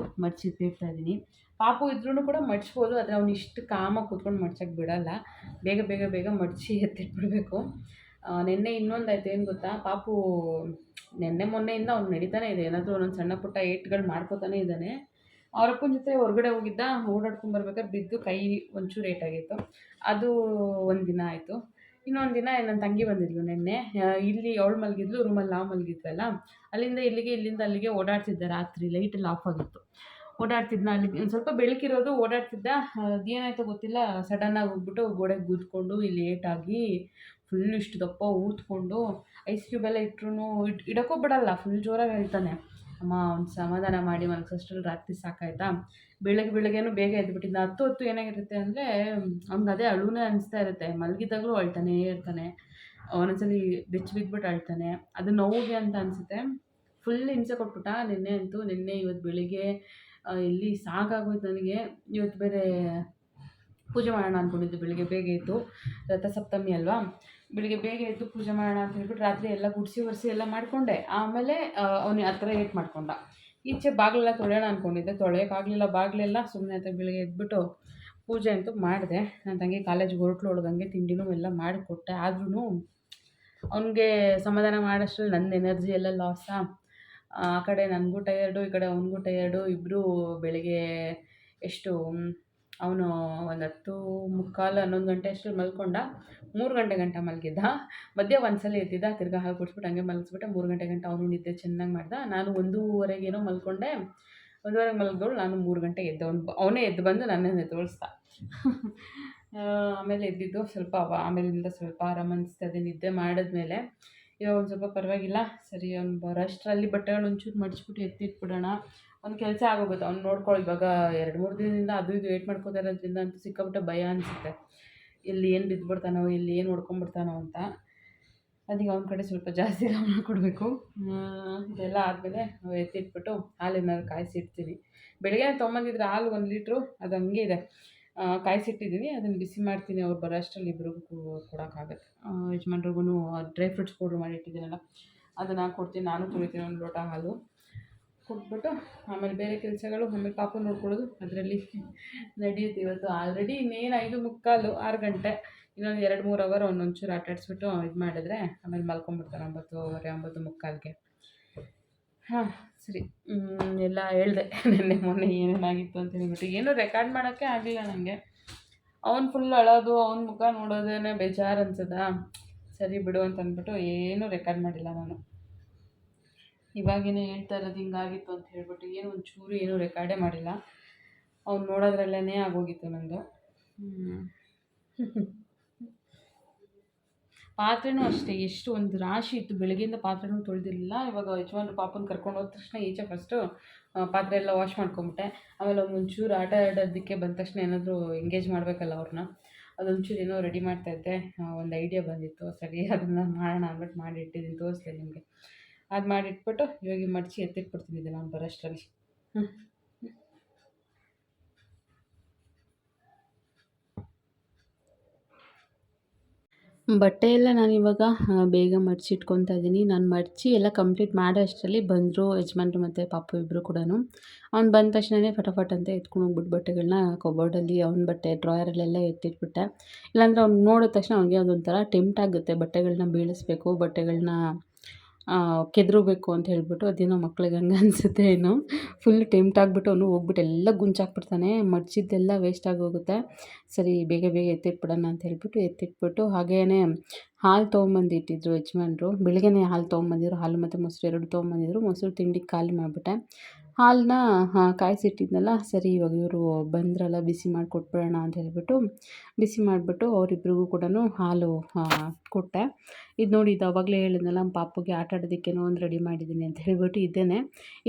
ಇದ್ದೀನಿ. ಪಾಪು ಇದ್ರೂ ಕೂಡ ಮಡ್ಚ್ಬೋದು, ಆದರೆ ಅವ್ನು ಇಷ್ಟು ಕಾಮಾಗಿ ಕೂತ್ಕೊಂಡು ಮಡ್ಸೋಕ್ಕೆ ಬಿಡೋಲ್ಲ. ಬೇಗ ಬೇಗ ಬೇಗ ಮಡ್ಚಿ ಎತ್ತಿಟ್ಬಿಡಬೇಕು. ನಿನ್ನೆ ಇನ್ನೊಂದು ಆಯ್ತು ಏನು ಗೊತ್ತಾ? ಪಾಪು ನಿನ್ನೆ ಮೊನ್ನೆಯಿಂದ ಅವ್ನು ನಡೀತಾನೆ ಇದೆ. ಏನಾದರೂ ಒಂದೊಂದು ಸಣ್ಣ ಪುಟ್ಟ ಏಟ್ಗಳು ಮಾಡ್ಕೋತಾನೆ ಇದ್ದಾನೆ. ಅವರಪ್ಪನ ಜೊತೆ ಹೊರಗಡೆ ಹೋಗಿದ್ದ, ಓಡಾಡ್ಕೊಂಡು ಬರ್ಬೇಕಾದ್ರೆ ಬಿದ್ದು ಕೈ ಒಂಚೂರು ಏಟಾಗಿತ್ತು ಅದು ಒಂದು ದಿನ ಆಯಿತು. ಇನ್ನೊಂದು ದಿನ ನನ್ನ ತಂಗಿ ಬಂದಿದ್ಲು ನಿನ್ನೆ. ಇಲ್ಲಿ ಅವಳು ಮಲಗಿದ್ಲು ರೂಮಲ್ಲಿ ನಾವು ಮಲಗಿದ್ವಲ್ಲ, ಅಲ್ಲಿಂದ ಇಲ್ಲಿಗೆ, ಇಲ್ಲಿಂದ ಅಲ್ಲಿಗೆ ಓಡಾಡ್ತಿದ್ದೆ ರಾತ್ರಿ ಲೈಟೆಲ್ಲ ಆಫ್ ಆಗಿತ್ತು. ಓಡಾಡ್ತಿದ್ನ ಅಲ್ಲಿ ಒಂದು ಸ್ವಲ್ಪ ಬೆಳಕಿರೋದು ಓಡಾಡ್ತಿದ್ದ. ಅದೇನಾಯ್ತೋ ಗೊತ್ತಿಲ್ಲ ಸಡನ್ನಾಗಿ ಹೋಗ್ಬಿಟ್ಟು ಗೋಡೆಗೆ ಗುದ್ಕೊಂಡು ಇಲ್ಲಿ ಏಟಾಗಿ ಫುಲ್ ಇಷ್ಟು ದಪ್ಪ ಊದ್ಕೊಂಡು ಐಸ್ ಕ್ಯೂಬ್ ಎಲ್ಲ ಇಟ್ರೂ ಇಟ್ ಇಡೋಕ್ಕೂ ಬಿಡಲ್ಲ ಫುಲ್ ಜೋರಾಗಿ ಹೇಳ್ತಾನೆ ಅಮ್ಮ ಅವ್ನು ಸಮಾಧಾನ ಮಾಡಿ ಮಲಗಿಸೋಷ್ಟ್ರಲ್ಲಿ ರಾತ್ರಿ ಸಾಕಾಯ್ತಾ? ಬೆಳಗ್ಗೆ ಬೆಳಗ್ಗೆನೂ ಬೇಗ ಎದ್ಬಿಟ್ಟಿದ್ದ. ಹತ್ತು ಹೊತ್ತು ಏನಾಗಿರುತ್ತೆ ಅಂದರೆ, ಅವ್ನಿಗೆ ಅದೇ ಅಳುನೇ ಅನಿಸ್ತಾ ಇರುತ್ತೆ. ಮಲಗಿದಾಗಲೂ ಅಳ್ತಾನೇ ಇರ್ತಾನೆ. ಒಂದೊಂದ್ಸಲಿ ಬೆಚ್ಚ ಬಿದ್ಬಿಟ್ಟು ಅಳ್ತಾನೆ. ಅದು ನೋವಿಗೆ ಅಂತ ಅನಿಸುತ್ತೆ. ಫುಲ್ ಹಿಂಸೆ ಕೊಟ್ಬಿಟ್ಟ. ನಿನ್ನೆ ಅಂತೂ, ನಿನ್ನೆ ಇವತ್ತು ಬೆಳಿಗ್ಗೆ ಇಲ್ಲಿ ಸಾಕಾಗೋಯ್ತು ನನಗೆ. ಇವತ್ತು ಬೇರೆ ಪೂಜೆ ಮಾಡೋಣ ಅಂದ್ಕೊಂಡಿದ್ದು ಬೆಳಿಗ್ಗೆ ಬೇಗ ಇತ್ತು ರಥಸಪ್ತಮಿ ಅಲ್ವಾ? ಬೆಳಿಗ್ಗೆ ಬೇಗ ಎದ್ದು ಪೂಜೆ ಮಾಡೋಣ ಅಂತ ಹೇಳ್ಬಿಟ್ಟು ರಾತ್ರಿ ಎಲ್ಲ ಗುಡಿಸಿ ಒರೆಸಿ ಎಲ್ಲ ಮಾಡಿಕೊಂಡೆ. ಆಮೇಲೆ ಅವನು ಆ ಏಟ್ ಮಾಡ್ಕೊಂಡ. ಈಚೆ ಬಾಗಿಲೆಲ್ಲ ತೊಳೆಯೋಣ ಅಂದ್ಕೊಂಡಿದ್ದೆ ತೊಳೆಯೋಕ್ಕಾಗಲಿಲ್ಲ ಬಾಗಿಲೆಲ್ಲ. ಸುಮ್ಮನೆ ಅಂತ ಬೆಳಿಗ್ಗೆ ಎದ್ಬಿಟ್ಟು ಪೂಜೆ ಅಂತೂ ಮಾಡಿದೆ. ನನ್ನ ತಂಗಿ ಕಾಲೇಜ್ ಹೊರಟ್ಲು ಒಳಗಂಗೆ ತಿಂಡಿನೂ ಎಲ್ಲ ಮಾಡಿಕೊಟ್ಟೆ. ಆದ್ರೂ ಅವನಿಗೆ ಸಮಾಧಾನ ಮಾಡೋಷ್ಟ್ರಲ್ಲಿ ನನ್ನ ಎನರ್ಜಿ ಎಲ್ಲ ಲಾಸಾ ಆ. ಕಡೆ ನನಗೂ ಟಯರ್ಡು ಈ ಕಡೆ ಅವನಿಗೂ ಟಯರ್ಡು ಇಬ್ಬರು ಬೆಳಿಗ್ಗೆ ಎಷ್ಟು ಅವನು ಒಂದು ಹತ್ತು ಮುಕ್ಕಾಲು ಹನ್ನೊಂದು ಗಂಟೆ ಅಷ್ಟು ಮಲ್ಕೊಂಡ, ಮೂರು ಗಂಟೆ ಗಂಟ ಮಲಗಿದ್ದ. ಮಧ್ಯೆ ಒಂದ್ಸಲ ಎದ್ದಿದ್ದ, ತಿರ್ಗಾ ಹಾಲು ಕುಡಿಸ್ಬಿಟ್ಟು ಹಂಗೆ ಮಲಗಿಸ್ಬಿಟ್ಟೆ ಮೂರು ಗಂಟೆ ಗಂಟೆ ಅವನು ನಿದ್ದೆ ಚೆನ್ನಾಗಿ ಮಾಡ್ದ. ನಾನು ಒಂದೂವರೆಗೇನೋ ಮಲ್ಕೊಂಡೆ. ಒಂದೂವರೆಗೆ ಮಲಗಿದವಳು ನಾನು ಮೂರು ಗಂಟೆಗೆ ಎದ್ದೆ. ಅವ್ನು ಅವನೇ ಎದ್ದು ಬಂದು ನನ್ನನ್ನು ಎದ್ದೋಳಿಸ್ದ ಆಮೇಲೆ ಎದ್ದಿದ್ದು ಸ್ವಲ್ಪ ಆಮೇಲಿಂದ ಸ್ವಲ್ಪ ಆರಾಮ ಅನಿಸ್ತದೆ ನಿದ್ದೆ ಮಾಡಿದ್ಮೇಲೆ ಇವಾಗ ಒಂದು ಸ್ವಲ್ಪ ಪರವಾಗಿಲ್ಲ. ಸರಿ, ಅವ್ನು ಬರೋಷ್ಟರಲ್ಲಿ ಬಟ್ಟೆಗಳು ಒಂಚೂರು ಮಡಿಚ್ಬಿಟ್ಟು ಎತ್ತಿಟ್ಬಿಡೋಣ. ಒಂದು ಕೆಲಸ ಆಗೋಗುತ್ತೆ. ಅವ್ನು ನೋಡ್ಕೊಳ್ಳಿ ಇವಾಗ ಎರಡು ಮೂರು ದಿನದಿಂದ ಅದು ಇದು ವೇಟ್ ಮಾಡ್ಕೋತಾ ಇರೋದ್ರಿಂದ ಅಂತೂ ಸಿಕ್ಕಾಬಿಟ್ಟೆ ಭಯ ಅನಿಸುತ್ತೆ. ಇಲ್ಲಿ ಏನು ಬಿದ್ದುಬಿಡ್ತಾನೋ ಇಲ್ಲಿ ಏನು ಹೊಡ್ಕೊಂಬಿಡ್ತಾನೋ ಅಂತ. ಅದಕ್ಕೆ ಅವ್ನ ಕಡೆ ಸ್ವಲ್ಪ ಜಾಸ್ತಿ ಗಮನ ಕೊಡಬೇಕು. ಇದೆಲ್ಲ ಆದಮೇಲೆ ಎತ್ತಿಟ್ಬಿಟ್ಟು ಹಾಲೇನಾದ್ರು ಕಾಯಿಸಿಡ್ತೀನಿ ಬೆಳಗ್ಗೆ ತೊಗೊಂಬಂದಿದ್ರೆ ಹಾಲು ಒಂದು ಲೀಟ್ರು, ಅದು ಹಂಗೆ ಇದೆ. ಕಾಯಿಸಿಟ್ಟಿದ್ದೀನಿ ಅದನ್ನು ಬಿಸಿ ಮಾಡ್ತೀನಿ. ಅವ್ರು ಬರೋ ಅಷ್ಟರಲ್ಲಿ ಇಬ್ರಿಗೂ ಕೊಡೋಕ್ಕಾಗತ್ತೆ. ಯಜಮಾನ್ರಿಗೂ ಡ್ರೈ ಫ್ರೂಟ್ಸ್ ಪೌಡ್ರ್ ಮಾಡಿ ಇಟ್ಟಿದ್ದೀನಲ್ಲ, ಅದನ್ನು ಕೊಡ್ತೀನಿ. ನಾನು ಕುಡಿತೀನಿ, ಒಂದು ಲೋಟ ಹಾಲು. ಕೊಟ್ಬಿಟ್ಟು ಆಮೇಲೆ ಬೇರೆ ಕೆಲಸಗಳು, ಆಮೇಲೆ ಪಾಪ ನೋಡ್ಕೊಳ್ಳೋದು, ಅದರಲ್ಲಿ ನಡೆಯುತ್ತೆ ಇವತ್ತು. ಆಲ್ರೆಡಿ ಇನ್ನೇನು ಐದು ಮುಕ್ಕಾಲು, ಆರು ಗಂಟೆ. ಇನ್ನೊಂದು ಎರಡು, ಮೂರು ಅವರ್ ಒಂದೊಂಚೂರು ಆಟಾಡಿಸ್ಬಿಟ್ಟು ಇದು ಮಾಡಿದ್ರೆ ಆಮೇಲೆ ಮಲ್ಕೊಂಬಿಡ್ತಾರೆ ಒಂಬತ್ತುವರೆ ಒಂಬತ್ತು ಮುಕ್ಕಾಲಿಗೆ. ಹಾಂ, ಸರಿ. ಎಲ್ಲ ಹೇಳಿದೆ. ನಿನ್ನೆ, ಮೊನ್ನೆ ಏನೇನಾಗಿತ್ತು ಅಂತ ಹೇಳ್ಬಿಟ್ಟು. ಏನೂ ರೆಕಾರ್ಡ್ ಮಾಡೋಕ್ಕೆ ಆಗಲಿಲ್ಲ ನನಗೆ ಅವ್ನು ಫುಲ್ ಅಳೋದು, ಅವ್ನ ಮುಖ ನೋಡೋದೇ ಬೇಜಾರು ಅನ್ಸದ ಸರಿ ಬಿಡು ಅಂತ ಅಂದ್ಬಿಟ್ಟು ಏನೂ ರೆಕಾರ್ಡ್ ಮಾಡಿಲ್ಲ ನಾನು. ಇವಾಗೇನೆ ಹೇಳ್ತಾ ಇರೋದು ಹಿಂಗಾಗಿತ್ತು ಅಂತ ಹೇಳ್ಬಿಟ್ಟು ಏನು ಒಂಚೂರು ಏನೂ ರೆಕಾರ್ಡೇ ಮಾಡಿಲ್ಲ. ಅವ್ನು ನೋಡೋದ್ರಲ್ಲೇ ಆಗೋಗಿತ್ತು ನಂದು. ಪಾತ್ರೆನೂ ಅಷ್ಟೇ, ಎಷ್ಟು ಒಂದು ರಾಶಿ ಇತ್ತು. ಬೆಳಗ್ಗೆಯಿಂದ ಪಾತ್ರೆನೂ ತೊಳೆದಿರಲಿಲ್ಲ. ಇವಾಗ ಯಜಮಾನ್ರು ಪಾಪನ ಕರ್ಕೊಂಡು ಹೋದ ತಕ್ಷಣ ಈಚೆ ಫಸ್ಟು ಪಾತ್ರೆ ಎಲ್ಲ ವಾಶ್ ಮಾಡ್ಕೊಂಬಿಟ್ಟೆ. ಆಮೇಲೆ ಒಂಚೂರು ಆಟ ಆಡೋದಕ್ಕೆ ಬಂದ ತಕ್ಷಣ ಏನಾದರೂ ಎಂಗೇಜ್ ಮಾಡಬೇಕಲ್ಲ ಅವ್ರನ್ನ ಅದೊಂಚೂರು ಏನೋ ರೆಡಿ ಮಾಡ್ತಾಯಿದ್ದೆ ಒಂದು ಐಡಿಯಾ ಬಂದಿತ್ತು. ಸರಿ, ಅದನ್ನು ಮಾಡೋಣ ಅಂದ್ಬಿಟ್ಟು ಮಾಡಿ ಇಟ್ಟಿದ್ದೀನಿ. ತೋರಿಸ್ದೆ ನಿಮಗೆ. ಅದು ಮಾಡಿಟ್ಬಿಟ್ಟು ಇವಾಗ ಮಡಚಿ ಎತ್ತಿಟ್ಬಿಡ್ತೀನಿ ಇದೆಲ್ಲ ಅವ್ನು ಬರೋಷ್ಟರಲ್ಲಿ ಹ್ಞೂ ಬಟ್ಟೆ ಎಲ್ಲ ನಾನಿವಾಗ ಬೇಗ ಮಡಚಿಟ್ಕೊತಾ ಇದ್ದೀನಿ ನಾನು ಮಡಚಿ ಎಲ್ಲ ಕಂಪ್ಲೀಟ್ ಮಾಡೋ ಅಷ್ಟರಲ್ಲಿ ಬಂದರು ಯಜಮಾನ್ರು ಮತ್ತು ಪಾಪು ಇಬ್ಬರು ಕೂಡ ಅವ್ನು ಬಂದ ತಕ್ಷಣವೇ ಫಟಾಫಟ್ ಅಂತ ಎತ್ಕೊಂಡು ಹೋಗ್ಬಿಟ್ಟು ಬಟ್ಟೆಗಳನ್ನ ಕಬೋರ್ಡಲ್ಲಿ ಅವ್ನ ಬಟ್ಟೆ ಡ್ರಾಯರಲ್ಲೆಲ್ಲ ಎತ್ತಿಟ್ಬಿಟ್ಟೆ. ಇಲ್ಲಾಂದರೆ ಅವ್ನು ನೋಡಿದ ತಕ್ಷಣ ಅವನಿಗೆ ಅದೊಂಥರ ಟೆಂಪ್ಟ್ ಆಗುತ್ತೆ ಬಟ್ಟೆಗಳನ್ನ ಬೀಳಿಸ್ಬೇಕು ಬಟ್ಟೆಗಳನ್ನ ಕೆದರಬೇಕು ಅಂತ ಹೇಳ್ಬಿಟ್ಟು ಅದೇನೋ ಮಕ್ಳಿಗೆ ಹಂಗೆ ಅನಿಸುತ್ತೆ ಏನೋ. ಫುಲ್ ಟೆಂಪ್ಟ್ ಆಗಿಬಿಟ್ಟು ಅವನು ಹೋಗ್ಬಿಟ್ಟು ಎಲ್ಲ ಗುಂಚಾಕ್ಬಿಡ್ತಾನೆ. ಮಡ್ಚಿದ್ದೆಲ್ಲ ವೇಸ್ಟ್ ಹೋಗುತ್ತೆ ಸರಿ, ಬೇಗ ಬೇಗ ಎತ್ತಿಟ್ಬಿಡೋಣ ಅಂತ ಹೇಳ್ಬಿಟ್ಟು ಎತ್ತಿಟ್ಬಿಟ್ಟು ಹಾಗೇ ಹಾಲು ತೊಗೊಂಬಂದು ಇಟ್ಟಿದ್ರು ಯಜಮಾನ್ರು. ಬೆಳಗ್ಗೆನೇ ಹಾಲು ತೊಗೊಂಬಂದಿದ್ರು. ಹಾಲು ಮತ್ತು ಮೊಸರು ಎರಡು ತೊಗೊಂಬಂದಿದ್ರು. ಮೊಸರು ತಿಂಡಿಗೆ ಖಾಲಿ ಮಾಡಿಬಿಟ್ಟೆ. ಹಾಲನ್ನ ಕಾಯಿಸಿಟ್ಟಿದ್ನಲ್ಲ, ಸರಿ, ಇವಾಗ ಇವರು ಬಂದ್ರಲ್ಲ, ಬಿಸಿ ಮಾಡಿ ಕೊಟ್ಬಿಡೋಣ ಅಂತ ಹೇಳ್ಬಿಟ್ಟು, ಬಿಸಿ ಮಾಡಿಬಿಟ್ಟು ಅವರಿಬ್ರಿಗೂ ಕೂಡ ಹಾಲು ಕೊಟ್ಟೆ. ಇದು ನೋಡಿ ಇದು ಆವಾಗಲೇ ಹೇಳಿದ್ನಲ್ಲ, ನಮ್ಮ ಪಾಪುಗೆ ಆಟ ಆಡೋದಕ್ಕೇನೋ ಒಂದು ರೆಡಿ ಮಾಡಿದ್ದೀನಿ ಅಂತ ಹೇಳ್ಬಿಟ್ಟು ಇದ್ದೇನೆ.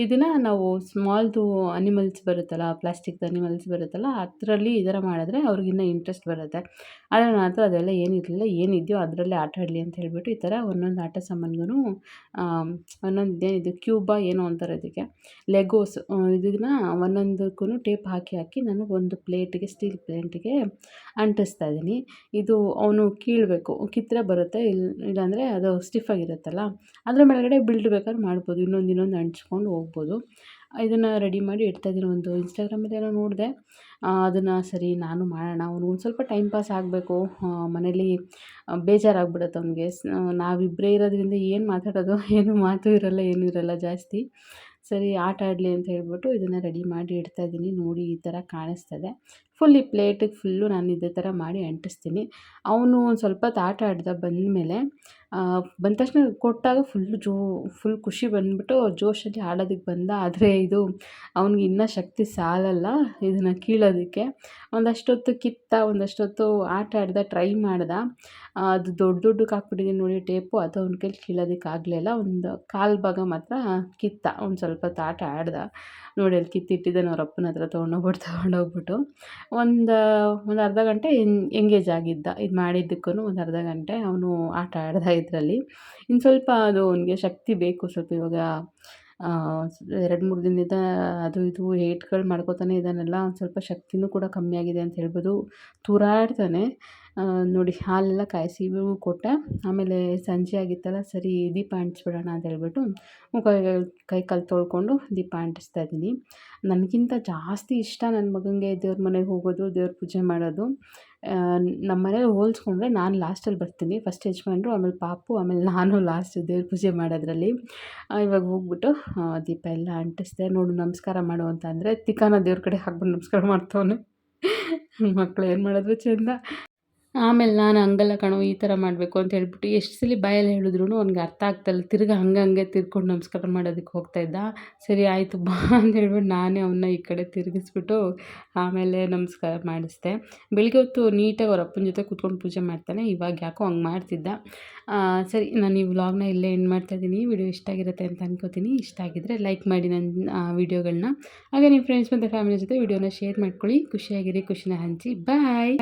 ಇದನ್ನು ನಾವು ಸ್ಮಾಲ್ದು ಅನಿಮಲ್ಸ್ ಬರುತ್ತಲ್ಲ ಪ್ಲಾಸ್ಟಿಕ್ದು ಅನಿಮಲ್ಸ್ ಬರುತ್ತಲ್ಲ, ಅದರಲ್ಲಿ ಈ ಥರ ಮಾಡಿದ್ರೆ ಅವ್ರಿಗಿನ್ನ ಇಂಟ್ರೆಸ್ಟ್ ಬರುತ್ತೆ. ಆದರೆ ಹತ್ರ ಅದೆಲ್ಲ ಏನಿರಲಿಲ್ಲ, ಏನಿದೆಯೋ ಅದರಲ್ಲೇ ಆಟ ಆಡಲಿ ಅಂತ ಹೇಳ್ಬಿಟ್ಟು ಈ ಥರ ಒಂದೊಂದು ಆಟ ಸಾಮಾನ್ಗೂ ಒಂದೊಂದು ಇದು ಕ್ಯೂಬಾ ಏನೋ ಅಂತಾರೆ ಅದಕ್ಕೆ ಲೆಗೋಸ್ ಇದನ್ನ ಒಂದೊಂದಕ್ಕೂ ಟೇಪ್ ಹಾಕಿ ಹಾಕಿ ನಾನು ಒಂದು ಪ್ಲೇಟಿಗೆ ಸ್ಟೀಲ್ ಪ್ಲೇಟಿಗೆ ಅಂಟಿಸ್ತಾ ಇದ್ದೀನಿ. ಇದು ಅವನು ಕೀಳಬೇಕು, ಕಿತ್ತರೆ ಬರುತ್ತೆ ಇಲ್ಲ ಇಲ್ಲಾಂದರೆ ಅದು ಸ್ಟಿಫಾಗಿರುತ್ತಲ್ಲ ಅದ್ರ ಮೇಲ್ಗಡೆ ಬಿಲ್ಡ್ ಬೇಕಾದ್ರೆ ಮಾಡ್ಬೋದು, ಇನ್ನೊಂದು ಇನ್ನೊಂದು ಅಂಟಿಸ್ಕೊಂಡು ಹೋಗ್ಬೋದು. ಇದನ್ನು ರೆಡಿ ಮಾಡಿ ಇಡ್ತಾಯಿದ್ದೀನಿ ಒಂದು ಇನ್ಸ್ಟಾಗ್ರಾಮಲ್ಲಿ ಏನೋ ನೋಡಿದೆ. ಅದನ್ನು ಸರಿ ನಾನು ಮಾಡೋಣ. ಅವ್ನಿಗೆ ಒಂದು ಸ್ವಲ್ಪ ಟೈಮ್ ಪಾಸ್ ಆಗಬೇಕು. ಮನೇಲಿ ಬೇಜಾರಾಗ್ಬಿಡುತ್ತೆ ಅವನಿಗೆ. ನಾವಿಬ್ಬರೇ ಇರೋದ್ರಿಂದ ಏನು ಮಾತಾಡೋದು, ಏನು ಮಾತು ಇರೋಲ್ಲ, ಏನು ಇರೋಲ್ಲ ಜಾಸ್ತಿ. ಸರಿ, ಆಟ ಆಡಲಿ ಅಂತ ಹೇಳ್ಬಿಟ್ಟು ಇದನ್ನು ರೆಡಿ ಮಾಡಿ ಇಡ್ತಾ ಇದ್ದೀನಿ ನೋಡಿ ಈ ಥರ ಕಾಣಿಸ್ತದೆ. ಫುಲ್ ಈ ಪ್ಲೇಟಿಗೆ ಫುಲ್ಲು ನಾನು ಇದೇ ಥರ ಮಾಡಿ ಅಂಟಿಸ್ತೀನಿ. ಅವನು ಒಂದು ಸ್ವಲ್ಪ ಹೊತ್ತು ಆಟ ಬಂದ ಬಂದಮೇಲೆ ಬಂದ ತಕ್ಷಣ ಕೊಟ್ಟಾಗ ಫುಲ್ಲು ಜೋ, ಫುಲ್ ಖುಷಿ ಬಂದುಬಿಟ್ಟು ಜೋಶಲ್ಲಿ ಆಡೋದಕ್ಕೆ ಬಂದ. ಆದರೆ ಇದು ಅವನಿಗೆ ಇನ್ನೂ ಶಕ್ತಿ ಸಾಲಲ್ಲ ಇದನ್ನು ಕೀಳೋದಕ್ಕೆ. ಒಂದಷ್ಟೊತ್ತು ಕಿತ್ತ, ಒಂದಷ್ಟೊತ್ತು ಆಟ ಆಡ್ದ, ಟ್ರೈ ಮಾಡ್ದ. ಅದು ದೊಡ್ಡ ದೊಡ್ಡಕ್ಕೆ ಹಾಕ್ಬಿಟ್ಟಿದ್ದೀನಿ ನೋಡಿ ಟೇಪು, ಅದು ಅವ್ನ ಕೈಲಿ ಕೀಳೋದಕ್ಕೆ ಆಗಲಿಲ್ಲ ಒಂದು ಕಾಲು ಭಾಗ ಮಾತ್ರ ಕಿತ್ತ, ಒಂದು ಸ್ವಲ್ಪ ಹೊತ್ತು ಆಟ ಆಡ್ದ. ನೋಡಿ ಅಲ್ಲಿ ಕಿತ್ತಿಟ್ಟಿದ್ದಾನೆ ಅವ್ರ ಅಪ್ಪನ ಹತ್ರ ತೊಗೊಂಡೋಗ್ಬಿಟ್ಟು ತೊಗೊಂಡೋಗ್ಬಿಟ್ಟು ಒಂದು ಒಂದು ಅರ್ಧ ಗಂಟೆ ಎಂಗೇಜ್ ಆಗಿದ್ದ, ಇದು ಮಾಡಿದ್ದಕ್ಕೂ ಒಂದು ಅರ್ಧ ಗಂಟೆ ಅವನು ಆಟ ಆಡ್ದ ಇದರಲ್ಲಿ. ಇನ್ನು ಸ್ವಲ್ಪ ಅದು ಅವನಿಗೆ ಶಕ್ತಿ ಬೇಕು, ಸ್ವಲ್ಪ ಇವಾಗ ಎರಡು ಮೂರು ದಿನದಿಂದ ಅದು ಇದು ಏಟ್ಗಳು ಮಾಡ್ಕೋತಾನೆ ಇದ್ದಾನಲ್ಲ, ಒಂದು ಸ್ವಲ್ಪ ಶಕ್ತಿನೂ ಕೂಡ ಕಮ್ಮಿ ಆಗಿದೆ ಅಂತ ಹೇಳ್ಬೋದು. ತೂರಾಡ್ತಾನೆ. ನೋಡಿ, ಹಾಲೆಲ್ಲ ಕಾಯಿಸಿ ಇವು ಕೊಟ್ಟೆ, ಆಮೇಲೆ ಸಂಜೆ ಆಗಿತ್ತಲ್ಲ, ಸರಿ ದೀಪ ಅಂಟಿಸ್ಬಿಡೋಣ ಅಂತ ಹೇಳ್ಬಿಟ್ಟು ಮುಖ ಕೈ ಕಾಲು ತೊಳ್ಕೊಂಡು ದೀಪ ಅಂಟಿಸ್ತಾ ಇದ್ದೀನಿ. ನನಗಿಂತ ಜಾಸ್ತಿ ಇಷ್ಟ ನನ್ನ ಮಗನಿಗೆ ದೇವ್ರ ಮನೆಗೆ ಹೋಗೋದು, ದೇವ್ರ ಪೂಜೆ ಮಾಡೋದು. ನಮ್ಮ ಮನೇಲಿ ಹೋಲಿಸ್ಕೊಂಡ್ರೆ ನಾನು ಲಾಸ್ಟಲ್ಲಿ ಬರ್ತೀನಿ. ಫಸ್ಟ್ ಯಜಮಾನ್ರು, ಆಮೇಲೆ ಪಾಪು, ಆಮೇಲೆ ನಾನು ಲಾಸ್ಟ್ ದೇವ್ರ ಪೂಜೆ ಮಾಡೋದ್ರಲ್ಲಿ. ಇವಾಗ ಹೋಗ್ಬಿಟ್ಟು ದೀಪ ಎಲ್ಲ ಅಂಟಿಸ್ದೆ. ನೋಡು, ನಮಸ್ಕಾರ ಮಾಡು ಅಂತ ಅಂದರೆ ತಿಕ್ಕಾನ ದೇವ್ರ ಕಡೆ ಹಾಕ್ಬಿಟ್ಟು ನಮಸ್ಕಾರ ಮಾಡ್ತವನೆ. ಮಕ್ಕಳು ಏನು ಮಾಡಿದ್ರು ಚೆಂದ. ಆಮೇಲೆ ನಾನು ಹಂಗಲ್ಲ ಕಣೋ, ಈ ಥರ ಮಾಡಬೇಕು ಅಂತ ಹೇಳ್ಬಿಟ್ಟು ಎಷ್ಟು ಸಲ ಬಾಯಲ್ಲಿ ಹೇಳಿದ್ರು ಅವ್ನಿಗೆ ಅರ್ಥ ಆಗ್ತಾಯಿಲ್ಲ ತಿರ್ಗಿ ಹಂಗಂಗೆ ಹಂಗೆ ತಿರ್ಕೊಂಡು ನಮಸ್ಕಾರ ಮಾಡೋದಕ್ಕೆ ಹೋಗ್ತಾ ಇದ್ದ. ಸರಿ, ಆಯಿತು, ಬಾ ಅಂತ ಹೇಳ್ಬಿಟ್ಟು ನಾನೇ ಅವನ್ನ ಈ ಕಡೆ ತಿರುಗಿಸ್ಬಿಟ್ಟು ಆಮೇಲೆ ನಮಸ್ಕಾರ ಮಾಡಿಸ್ದೆ. ಬೆಳಿಗ್ಗೆ ಹೊತ್ತು ನೀಟಾಗಿ ಅವ್ರ ಅಪ್ಪನ ಜೊತೆ ಕೂತ್ಕೊಂಡು ಪೂಜೆ ಮಾಡ್ತಾನೆ, ಇವಾಗ ಯಾಕೋ ಹಂಗೆ ಮಾಡ್ತಿದ್ದ. ಸರಿ, ನಾನು ಈ ವ್ಲಾಗ್ನ ಇಲ್ಲೇ ಎಂಡ್ ಮಾಡ್ತಾಯಿದ್ದೀನಿ ವಿಡಿಯೋ ಇಷ್ಟ ಆಗಿರುತ್ತೆ ಅಂತ ಅನ್ಕೋತೀನಿ. ಇಷ್ಟ ಆಗಿದ್ದರೆ ಲೈಕ್ ಮಾಡಿ ನನ್ನ ವೀಡಿಯೋಗಳನ್ನ ಹಾಗೆ ನಿಮ್ಮ ಫ್ರೆಂಡ್ಸ್ ಮತ್ತು ಫ್ಯಾಮಿಲಿ ಜೊತೆ ವಿಡಿಯೋನ ಶೇರ್ ಮಾಡ್ಕೊಳ್ಳಿ. ಖುಷಿಯಾಗಿರಿ, ಖುಷಿನ ಹಂಚಿ. ಬಾಯ್